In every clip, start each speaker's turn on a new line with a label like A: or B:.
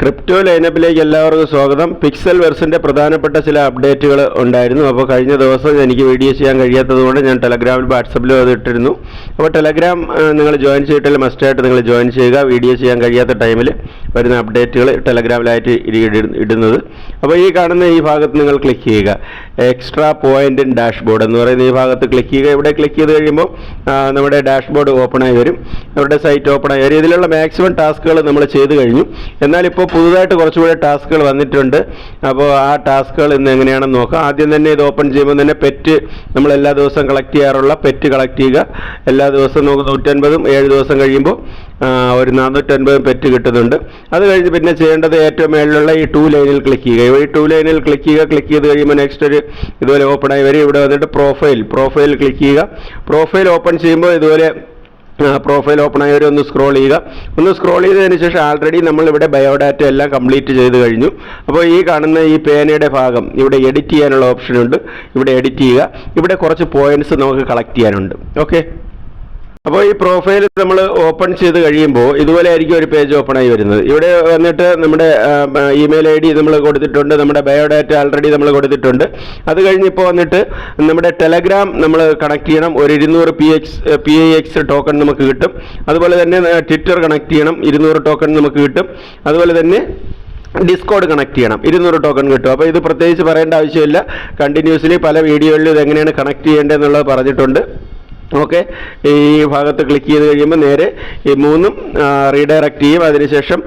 A: Crypto ലൈനപ്പിലേക്ക് എല്ലാവർക്കും സ്വാഗതം. Pixel വെർസിന്റെ പ്രധാനപ്പെട്ട ചില അപ്ഡേറ്റുകൾ ഉണ്ടായിരുന്നു. അപ്പോൾ കഴിഞ്ഞ ദിവസം എനിക്ക് വീഡിയോ ചെയ്യാൻ കഴിയാത്തതുകൊണ്ട് ഞാൻ ടെലഗ്രാമിൽ വാട്സപ്പിലും അത് ഇട്ടിരുന്നു. അപ്പോൾ ടെലഗ്രാം നിങ്ങൾ ജോയിൻ ചെയ്തിട്ടില്ല മസ്റ്റായിട്ട് നിങ്ങൾ ജോയിൻ ചെയ്യുക. വീഡിയോ ചെയ്യാൻ കഴിയാത്ത ടൈമിൽ വരുന്ന അപ്ഡേറ്റുകൾ ടെലഗ്രാമിലായിട്ട് ഇടുന്നത്. അപ്പോൾ ഈ കാണുന്ന ഈ ഭാഗത്ത് നിങ്ങൾ ക്ലിക്ക് ചെയ്യുക. എക്സ്ട്രാ പോയിന്റ് ഡാഷ്ബോർഡ് എന്ന് പറയുന്ന ഈ ഭാഗത്ത് ക്ലിക്ക് ചെയ്യുക. ഇവിടെ ക്ലിക്ക് ചെയ്ത് കഴിയുമ്പോൾ നമ്മുടെ ഡാഷ്ബോർഡ് ഓപ്പൺ ആയി വരും. നമ്മുടെ സൈറ്റ് ഓപ്പൺ ആയി വരും. ഇതിലുള്ള മാക്സിമം ടാസ്കുകൾ നമ്മൾ ചെയ്ത് കഴിഞ്ഞു. എന്നാൽ ഇപ്പോൾ പുതുതായിട്ട് കുറച്ചുകൂടെ ടാസ്കുകൾ വന്നിട്ടുണ്ട്. അപ്പോൾ ആ ടാസ്കുകൾ ഇന്ന് എങ്ങനെയാണെന്ന് നോക്കാം. ആദ്യം തന്നെ ഇത് ഓപ്പൺ ചെയ്യുമ്പോൾ തന്നെ പെറ്റ് നമ്മൾ എല്ലാ ദിവസവും കളക്ട് ചെയ്യാറുള്ള പെറ്റ് കളക്ട് ചെയ്യുക. എല്ലാ ദിവസവും നമുക്ക് നൂറ്റൻപതും ഏഴ് ദിവസം കഴിയുമ്പോൾ ഒരു നാനൂറ്റൻപതും പെറ്റ് കിട്ടുന്നുണ്ട്. അത് കഴിഞ്ഞ് പിന്നെ ചെയ്യേണ്ടത് ഏറ്റവും മേളിലുള്ള ഈ ടു ലൈനിൽ ക്ലിക്ക് ചെയ്യുക. ഈ ടു ലൈനിൽ ക്ലിക്ക് ചെയ്യുക ക്ലിക്ക് ചെയ്ത് കഴിയുമ്പോൾ നെക്സ്റ്റ് ഒരു ഇതുപോലെ ഓപ്പൺ ആയി വരും. ഇവിടെ വന്നിട്ട് പ്രൊഫൈൽ പ്രൊഫൈൽ ക്ലിക്ക് ചെയ്യുക. പ്രൊഫൈൽ ഓപ്പൺ ചെയ്യുമ്പോൾ ഇതുപോലെ പ്രൊഫൈൽ ഓപ്പൺ ആയവരെ ഒന്ന് സ്ക്രോൾ ചെയ്യുക. ഒന്ന് സ്ക്രോൾ ചെയ്തതിന് ശേഷം ആൾറെഡി നമ്മൾ ഇവിടെ ബയോഡാറ്റ എല്ലാം കംപ്ലീറ്റ് ചെയ്ത് കഴിഞ്ഞു. അപ്പോൾ ഈ കാണുന്ന ഈ പേനയുടെ ഭാഗം ഇവിടെ എഡിറ്റ് ചെയ്യാനുള്ള ഓപ്ഷൻ ഉണ്ട്. ഇവിടെ എഡിറ്റ് ചെയ്യുക. ഇവിടെ കുറച്ച് പോയിന്റ്സ് നമുക്ക് കളക്ട് ചെയ്യാനുണ്ട്. ഓക്കെ അപ്പോൾ ഈ പ്രൊഫൈൽ നമ്മൾ ഓപ്പൺ ചെയ്ത് കഴിയുമ്പോൾ ഇതുപോലെ ആയിരിക്കും ഒരു പേജ് ഓപ്പൺ ആയി വരുന്നത്. ഇവിടെ വന്നിട്ട് നമ്മുടെ ഇമെയിൽ ഐ ഡി നമ്മൾ കൊടുത്തിട്ടുണ്ട് നമ്മുടെ ബയോഡാറ്റ ആൾറെഡി നമ്മൾ കൊടുത്തിട്ടുണ്ട്. അത് കഴിഞ്ഞ് ഇപ്പോൾ വന്നിട്ട് നമ്മുടെ ടെലഗ്രാം നമ്മൾ കണക്ട് ചെയ്യണം. ഒരു ഇരുന്നൂറ് P X P I X token നമുക്ക് കിട്ടും. അതുപോലെ തന്നെ ട്വിറ്റർ കണക്ട് ചെയ്യണം. ഇരുന്നൂറ് ടോക്കൺ നമുക്ക് കിട്ടും. അതുപോലെ തന്നെ ഡിസ്കോഡ് കണക്ട് ചെയ്യണം. ഇരുന്നൂറ് ടോക്കൺ കിട്ടും. അപ്പോൾ ഇത് പ്രത്യേകിച്ച് പറയേണ്ട ആവശ്യമില്ല. കണ്ടിന്യൂസ്ലി പല വീഡിയോകളിലും ഇത് എങ്ങനെയാണ് കണക്ട് ചെയ്യേണ്ടതെന്നുള്ളത് പറഞ്ഞിട്ടുണ്ട്. ഓക്കെ. ഈ ഭാഗത്ത് ക്ലിക്ക് ചെയ്ത് കഴിയുമ്പോൾ നേരെ ഈ മൂന്നും റീഡയറക്റ്റ് ചെയ്യും. അതിനുശേഷം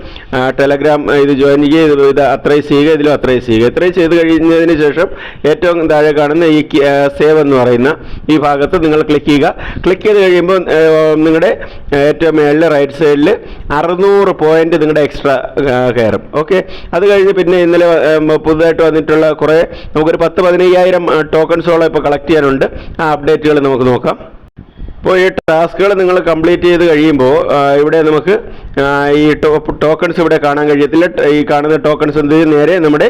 A: ടെലഗ്രാം ഇത് ജോയിൻ ചെയ്യുക. ഇത് അത്രൈസ് ചെയ്യുക ഇതിലും അത്രയും ചെയ്യുക. ഇത്രയും ചെയ്ത് കഴിഞ്ഞതിന് ശേഷം ഏറ്റവും താഴെ കാണുന്ന ഈ സേവ് എന്ന് പറയുന്ന ഈ ഭാഗത്ത് നിങ്ങൾ ക്ലിക്ക് ചെയ്യുക. ക്ലിക്ക് ചെയ്ത് കഴിയുമ്പോൾ നിങ്ങളുടെ ഏറ്റവും മേളിൽ റൈറ്റ് സൈഡിൽ അറുന്നൂറ് പോയിന്റ് നിങ്ങളുടെ എക്സ്ട്രാ കയറും. ഓക്കെ. അത് കഴിഞ്ഞ് പിന്നെ ഇന്നലെ പുതുതായിട്ട് വന്നിട്ടുള്ള കുറേ നമുക്കൊരു പത്ത് പതിനയ്യായിരം ടോക്കൺസോളം ഇപ്പോൾ കളക്ട് ചെയ്യാനുണ്ട്. ആ അപ്ഡേറ്റുകൾ നമുക്ക് നോക്കാം. ഇപ്പോൾ ഈ ടാസ്കുകൾ നിങ്ങൾ കംപ്ലീറ്റ് ചെയ്ത് കഴിയുമ്പോൾ ഇവിടെ നമുക്ക് ഈ ടോക്കൺസ് ഇവിടെ കാണാൻ കഴിയത്തില്ല. ഈ കാണുന്ന ടോക്കൺസ് എന്ത് നേരെ നമ്മുടെ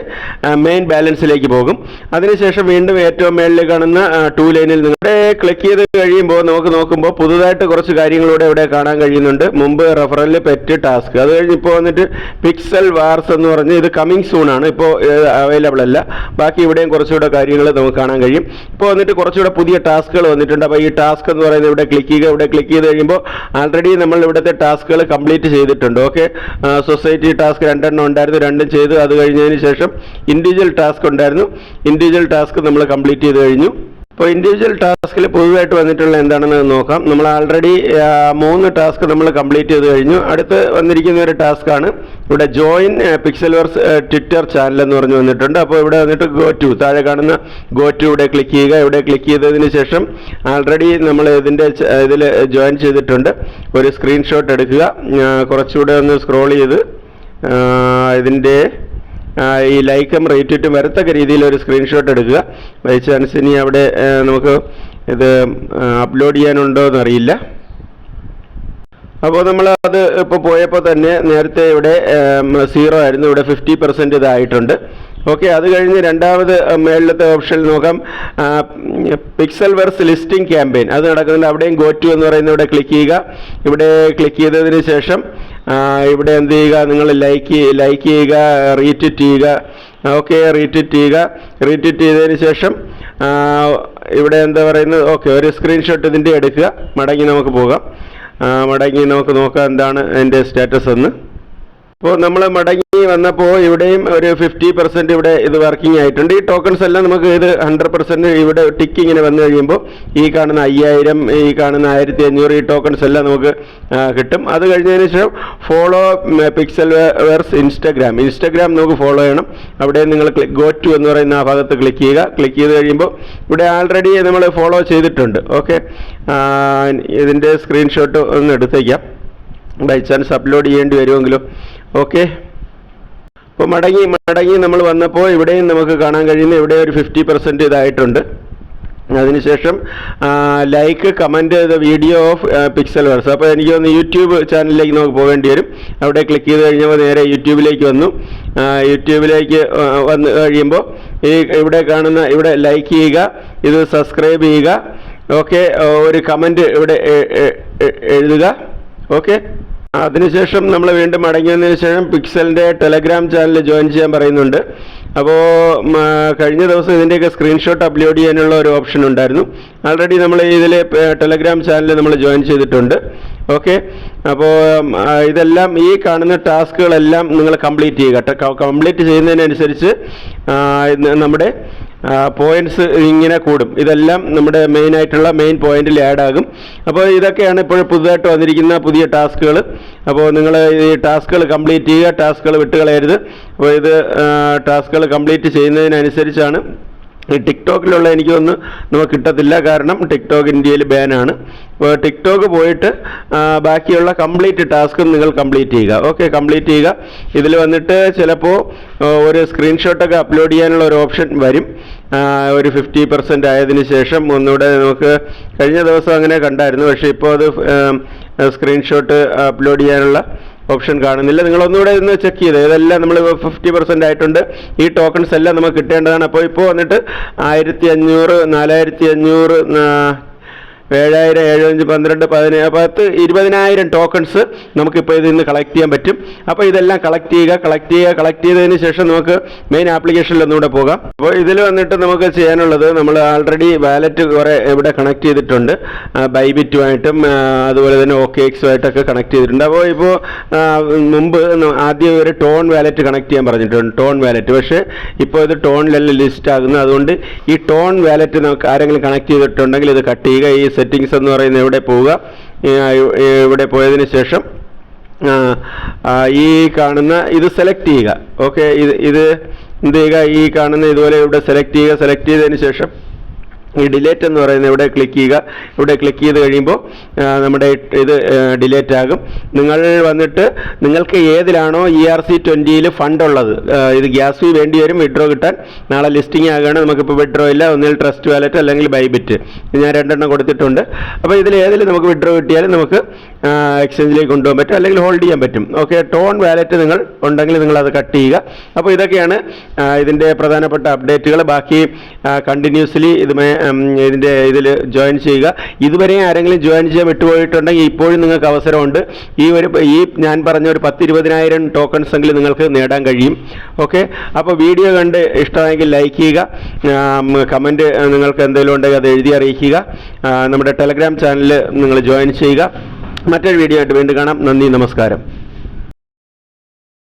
A: മെയിൻ ബാലൻസിലേക്ക് പോകും. അതിനുശേഷം വീണ്ടും ഏറ്റവും മേളിൽ കാണുന്ന ടു ലൈനിൽ നിങ്ങളുടെ ക്ലിക്ക് ചെയ്ത് കഴിയുമ്പോൾ നമുക്ക് നോക്കുമ്പോൾ പുതുതായിട്ട് കുറച്ച് കാര്യങ്ങളൂടെ ഇവിടെ കാണാൻ കഴിയുന്നുണ്ട്. മുമ്പ് റെഫറൽ പെറ്റ് ടാസ്ക് അത് കഴിഞ്ഞ് ഇപ്പോൾ വന്നിട്ട് പിക്സൽ വാർസ് എന്ന് പറഞ്ഞ് ഇത് കമ്മിങ് സൂൺ ആണ്. ഇപ്പോൾ അവൈലബിൾ അല്ല. ബാക്കി ഇവിടെയും കുറച്ചുകൂടെ കാര്യങ്ങൾ നമുക്ക് കാണാൻ കഴിയും. ഇപ്പോൾ വന്നിട്ട് കുറച്ചുകൂടെ പുതിയ ടാസ്കുകൾ വന്നിട്ടുണ്ട്. അപ്പോൾ ഈ ടാസ്ക് എന്ന് പറയുന്നത് ഇവിടെ ക്ലിക്ക് ചെയ്യുക ഇവിടെ ക്ലിക്ക് ചെയ്ത് കഴിയുമ്പോൾ ആൾറെഡി നമ്മൾ ഇവിടുത്തെ ടാസ്കുകൾ കംപ്ലീറ്റ് ചെയ്തിട്ടുണ്ട്. ഓക്കെ സൊസൈറ്റി ടാസ്ക് രണ്ടെണ്ണം ഉണ്ടായിരുന്നു. രണ്ടും ചെയ്തു. അത് കഴിഞ്ഞതിന് ശേഷം ഇൻഡിവിജ്വൽ ടാസ്ക് ഉണ്ടായിരുന്നു. ഇൻഡിവിജ്വൽ ടാസ്ക് നമ്മൾ കംപ്ലീറ്റ് ചെയ്ത് കഴിഞ്ഞു. ഇപ്പോൾ ഇൻഡിവിജ്വൽ ടാസ്കിൽ പുതുതായിട്ട് വന്നിട്ടുള്ള എന്താണെന്ന് നോക്കാം. നമ്മൾ ആൾറെഡി മൂന്ന് ടാസ്ക് നമ്മൾ കംപ്ലീറ്റ് ചെയ്ത് കഴിഞ്ഞു. അടുത്ത് വന്നിരിക്കുന്ന ഒരു ടാസ്ക്കാണ്. ഇവിടെ join Pixel Verse Twitter channel എന്ന് പറഞ്ഞ് വന്നിട്ടുണ്ട്. അപ്പോൾ ഇവിടെ വന്നിട്ട് ഗോ ടു താഴെ കാണുന്ന ഗോ ടു ഇവിടെ ക്ലിക്ക് ചെയ്യുക. ഇവിടെ ക്ലിക്ക് ചെയ്തതിന് ശേഷം ആൾറെഡി നമ്മൾ ഇതിന്റെ ഇതിൽ ജോയിൻ ചെയ്തിട്ടുണ്ട്. ഒരു സ്ക്രീൻഷോട്ട് എടുക്കുക. കുറച്ചുകൂടെ ഒന്ന് സ്ക്രോൾ ചെയ്ത് ഇതിന്റെ ഈ ലൈക്കും റേറ്റിട്ടും വരത്തക്ക രീതിയിൽ ഒരു സ്ക്രീൻഷോട്ട് എടുക്കുക. ബൈ ചാൻസ് ഇനി അവിടെ നമുക്ക് ഇത് അപ്ലോഡ് ചെയ്യാനുണ്ടോ എന്നറിയില്ല. അപ്പോൾ നമ്മൾ അത് ഇപ്പോൾ പോയപ്പോൾ തന്നെ നേരത്തെ ഇവിടെ സീറോ ആയിരുന്നു. ഇവിടെ ഫിഫ്റ്റി പെർസെന്റ് ഇതായിട്ടുണ്ട്. ഓക്കെ അത് കഴിഞ്ഞ് രണ്ടാമത് മേളിലത്തെ ഓപ്ഷനിൽ നോക്കാം. പിക്സൽ വെർസ് ലിസ്റ്റിംഗ് ക്യാമ്പയിൻ അത് നടക്കുന്നുണ്ട് അവിടെയും ഗോ ടു എന്ന് പറയുന്ന ഇവിടെ ക്ലിക്ക് ചെയ്യുക. ഇവിടെ ക്ലിക്ക് ചെയ്തതിന് ശേഷം ഇവിടെ എന്ത് ചെയ്യുക? നിങ്ങൾ ലൈക്ക് ലൈക്ക് ചെയ്യുക റീട്വീറ്റ് ചെയ്യുക. ഓക്കെ റീട്വീറ്റ് ചെയ്യുക. റീട്വീറ്റ് ചെയ്തതിന് ശേഷം ഇവിടെ എന്താ പറയുന്നത്? ഓക്കെ ഒരു സ്ക്രീൻഷോട്ട് ഇതിന്റെ എടുക്കുക. മടങ്ങി നമുക്ക് പോകാം. മടങ്ങി നമുക്ക് നോക്കാം എന്താണ് എന്റെ സ്റ്റാറ്റസ് എന്ന്. ഇപ്പോൾ നമ്മൾ മടങ്ങി വന്നപ്പോൾ ഇവിടെയും ഒരു ഫിഫ്റ്റി പെർസെന്റ് ഇവിടെ ഇത് വർക്കിംഗ് ആയിട്ടുണ്ട്. ഈ ടോക്കൺസ് എല്ലാം നമുക്ക് ഇത് ഹൺഡ്രഡ് പെർസെന്റ് ഇവിടെ ടിക്ക് ഇങ്ങനെ വന്നു കഴിയുമ്പോൾ ഈ കാണുന്ന അയ്യായിരം ഈ കാണുന്ന ആയിരത്തി അഞ്ഞൂറ് ഈ ടോക്കൺസ് എല്ലാം നമുക്ക് കിട്ടും. അത് കഴിഞ്ഞതിന് ശേഷം follow Pixel Verse Instagram Instagram നമുക്ക് ഫോളോ ചെയ്യണം. അവിടെ നിങ്ങൾ ക്ലിക്ക് ഗോ ടു എന്ന് പറയുന്ന ആ ഭാഗത്ത് ക്ലിക്ക് ചെയ്യുക. ക്ലിക്ക് ചെയ്ത് കഴിയുമ്പോൾ ഇവിടെ ആൾറെഡി നമ്മൾ ഫോളോ ചെയ്തിട്ടുണ്ട്. ഓക്കെ ഇതിന്റെ സ്ക്രീൻഷോട്ട് ഒന്ന് എടുത്തേക്കാം. ബൈ ചാൻസ് അപ്ലോഡ് ചെയ്യേണ്ടി വരുമെങ്കിലും. ഓക്കെ അപ്പോൾ മടങ്ങി മടങ്ങി നമ്മൾ വന്നപ്പോൾ ഇവിടെയും നമുക്ക് കാണാൻ കഴിയുന്ന ഇവിടെ ഒരു ഫിഫ്റ്റി പെർസെന്റ് ഇതായിട്ടുണ്ട്. അതിനുശേഷം like comment the video of Pixel Verse അപ്പോൾ എനിക്ക് തോന്നുന്നു യൂട്യൂബ് ചാനലിലേക്ക് നമുക്ക് പോകേണ്ടി വരും. അവിടെ ക്ലിക്ക് ചെയ്ത് കഴിഞ്ഞപ്പോൾ നേരെ യൂട്യൂബിലേക്ക് വന്നു. യൂട്യൂബിലേക്ക് വന്ന് കഴിയുമ്പോൾ ഈ ഇവിടെ കാണുന്ന ഇവിടെ ലൈക്ക് ചെയ്യുക ഇത് സബ്സ്ക്രൈബ് ചെയ്യുക. ഓക്കെ ഒരു കമന്റ് ഇവിടെ എഴുതുക. ഓക്കെ അതിനുശേഷം നമ്മൾ വീണ്ടും മടങ്ങിയതിനു ശേഷം പിക്സലിന്റെ ടെലഗ്രാം ചാനൽ ജോയിൻ ചെയ്യാൻ പറയുന്നുണ്ട്. അപ്പോൾ കഴിഞ്ഞ ദിവസം ഇതിന്റെയൊക്കെ സ്ക്രീൻഷോട്ട് അപ്ലോഡ് ചെയ്യാനുള്ള ഒരു ഓപ്ഷൻ ഉണ്ടായിരുന്നു. ആൾറെഡി നമ്മൾ ഇതിൽ ടെലഗ്രാം ചാനൽ നമ്മൾ ജോയിൻ ചെയ്തിട്ടുണ്ട്. ഓക്കെ? അപ്പോൾ ഇതെല്ലാം ഈ കാണുന്ന ടാസ്കുകളെല്ലാം നിങ്ങൾ കംപ്ലീറ്റ് ചെയ്യുക. കംപ്ലീറ്റ് ചെയ്യുന്നതിനനുസരിച്ച് നമ്മുടെ പോയിന്റ്സ് ഇങ്ങനെ കൂടും. ഇതെല്ലാം നമ്മുടെ മെയിൻ ആയിട്ടുള്ള മെയിൻ പോയിന്റിൽ ആഡ് ആകും. അപ്പോൾ ഇതൊക്കെയാണ് ഇപ്പോൾ പുതുതായിട്ട് വന്നിരിക്കുന്ന പുതിയ ടാസ്കുകൾ. അപ്പോൾ നിങ്ങൾ ഈ ടാസ്കുകൾ കംപ്ലീറ്റ് ചെയ്യുക ടാസ്കുകൾ വിട്ടുകളയരുത്. അപ്പോൾ ഇത് ടാസ്കുകൾ കംപ്ലീറ്റ് ചെയ്യുന്നതിനനുസരിച്ചാണ് ടിക്ടോക്കിലുള്ള എനിക്ക് നമുക്ക് കിട്ടത്തില്ല. കാരണം ടിക്ടോക്ക് ഇന്ത്യയിൽ ബാനാണ് അപ്പോൾ ടിക്ടോക്ക് പോയിട്ട് ബാക്കിയുള്ള കംപ്ലീറ്റ് ടാസ്കും നിങ്ങൾ കംപ്ലീറ്റ് ചെയ്യുക. ഓക്കെ കംപ്ലീറ്റ് ചെയ്യുക. ഇതിൽ വന്നിട്ട് ചിലപ്പോൾ ഒരു സ്ക്രീൻഷോട്ടൊക്കെ അപ്ലോഡ് ചെയ്യാനുള്ള ഒരു ഓപ്ഷൻ വരും. ഒരു ഫിഫ്റ്റി പെർസെന്റ് ആയതിന് ശേഷം ഒന്നുകൂടെ നമുക്ക് കഴിഞ്ഞ ദിവസം അങ്ങനെ കണ്ടായിരുന്നു. പക്ഷേ ഇപ്പോൾ അത് സ്ക്രീൻഷോട്ട് അപ്ലോഡ് ചെയ്യാനുള്ള ഓപ്ഷൻ കാണുന്നില്ല. നിങ്ങൾ ഒന്നുകൂടെ ഇന്ന് ചെക്ക് ചെയ്ത്. ഇതെല്ലാം നമ്മൾ ഫിഫ്റ്റി പെർസെന്റ് ആയിട്ടുണ്ട്. ഈ ടോക്കൺസ് എല്ലാം നമുക്ക് കിട്ടേണ്ടതാണ്. അപ്പോൾ ഇപ്പോൾ വന്നിട്ട് ആയിരത്തി അഞ്ഞൂറ് നാലായിരത്തി അഞ്ഞൂറ് ഏഴായിരം ഏഴഞ്ച് പന്ത്രണ്ട് പതിനേഴ് പത്ത് ഇരുപതിനായിരം ടോക്കൺസ് നമുക്കിപ്പോൾ ഇതിൽ നിന്ന് കളക്ട് ചെയ്യാൻ പറ്റും. അപ്പോൾ ഇതെല്ലാം കളക്ട് ചെയ്യുക കളക്ട് ചെയ്യുക കളക്ട് ചെയ്തതിന് ശേഷം നമുക്ക് മെയിൻ ആപ്ലിക്കേഷനിൽ ഒന്നുകൂടെ പോകാം. അപ്പോൾ ഇതിൽ വന്നിട്ട് നമുക്ക് ചെയ്യാനുള്ളത് നമ്മൾ ആൾറെഡി വാലറ്റ് കുറേ ഇവിടെ കണക്ട് ചെയ്തിട്ടുണ്ട്. ബൈബിറ്റുമായിട്ടും അതുപോലെ തന്നെ ഓക്കെ എക്സുമായിട്ടൊക്കെ കണക്ട് ചെയ്തിട്ടുണ്ട് അപ്പോൾ ഇപ്പോൾ മുമ്പ് ആദ്യം ഒരു ടോൺ വാലറ്റ് കണക്ട് ചെയ്യാൻ പറഞ്ഞിട്ടുണ്ട് ടോൺ വാലറ്റ് പക്ഷേ ഇപ്പോൾ ഇത് ടോണിലല്ല ലിസ്റ്റ് ആകുന്നത്? അതുകൊണ്ട് ഈ ടോൺ വാലറ്റ് നമുക്ക് ആരെങ്കിലും കണക്ട് ചെയ്തിട്ടുണ്ടെങ്കിൽ ഇത് കട്ട് ചെയ്യുക. ഈ സെറ്റിങ്സ് എന്ന് പറയുന്ന ഇവിടെ പോവുക? ഇവിടെ പോയതിന് ശേഷം ഈ കാണുന്ന ഇത് സെലക്ട് ചെയ്യുക. ഓക്കെ ഇത് ഇത് എന്ത് ചെയ്യുക? ഈ കാണുന്ന ഇതുപോലെ ഇവിടെ സെലക്ട് ചെയ്യുക. സെലക്ട് ചെയ്തതിന് ശേഷം ഡിലേറ്റ് എന്ന് പറയുന്നത് ഇവിടെ ക്ലിക്ക് ചെയ്യുക. ഇവിടെ ക്ലിക്ക് ചെയ്ത് കഴിയുമ്പോൾ നമ്മുടെ ഇത് ഡിലേറ്റ് ആകും. നിങ്ങൾ വന്നിട്ട് നിങ്ങൾക്ക് ഏതിലാണോ ഇ ആർ സി ട്വന്റിയിൽ ഫണ്ട് ഉള്ളത് ഇത് ഗ്യാസ് വേണ്ടി വരും വിഡ്രോ കിട്ടാൻ. നാളെ ലിസ്റ്റിംഗ് ആകുകയാണ് നമുക്കിപ്പോൾ വിഡ്രോ ഇല്ല. ഒന്നിൽ ട്രസ്റ്റ് വാലറ്റ് അല്ലെങ്കിൽ ബൈബിറ്റ് ഞാൻ രണ്ടെണ്ണം കൊടുത്തിട്ടുണ്ട്. അപ്പോൾ ഇതിൽ ഏതിൽ നമുക്ക് വിഡ്രോ കിട്ടിയാലും നമുക്ക് എക്സ്ചേഞ്ചിലേക്ക് കൊണ്ടുപോകാൻ പറ്റും അല്ലെങ്കിൽ ഹോൾഡ് ചെയ്യാൻ പറ്റും. ഓക്കെ ടോൺ വാലറ്റ് നിങ്ങൾ ഉണ്ടെങ്കിൽ നിങ്ങൾ അത് കട്ട് ചെയ്യുക. അപ്പോൾ ഇതൊക്കെയാണ് ഇതിന്റെ പ്രധാനപ്പെട്ട അപ്ഡേറ്റുകൾ ബാക്കി കണ്ടിന്യൂസ്ലി ഇതുമായി ഇതിന്റെ ഇതിൽ ജോയിൻ ചെയ്യുക. ഇതുവരെ ആരെങ്കിലും ജോയിൻ ചെയ്യാൻ വിട്ടുപോയിട്ടുണ്ടെങ്കിൽ ഇപ്പോഴും നിങ്ങൾക്ക് അവസരമുണ്ട്. ഈ ഒരു ഈ ഞാൻ പറഞ്ഞ ഒരു പത്ത് ഇരുപതിനായിരം ടോക്കൺസ് എങ്കിലും നിങ്ങൾക്ക് നേടാൻ കഴിയും. ഓക്കെ അപ്പോൾ വീഡിയോ കണ്ട് ഇഷ്ടമായെങ്കിൽ ലൈക്ക് ചെയ്യുക. കമന്റ് നിങ്ങൾക്ക് എന്തെങ്കിലും ഉണ്ടെങ്കിൽ അത് എഴുതി അറിയിക്കുക. നമ്മുടെ ടെലഗ്രാം ചാനൽ നിങ്ങൾ ജോയിൻ ചെയ്യുക. മറ്റൊരു വീഡിയോ ആയിട്ട് വീണ്ടും കാണാം. നന്ദി നമസ്കാരം.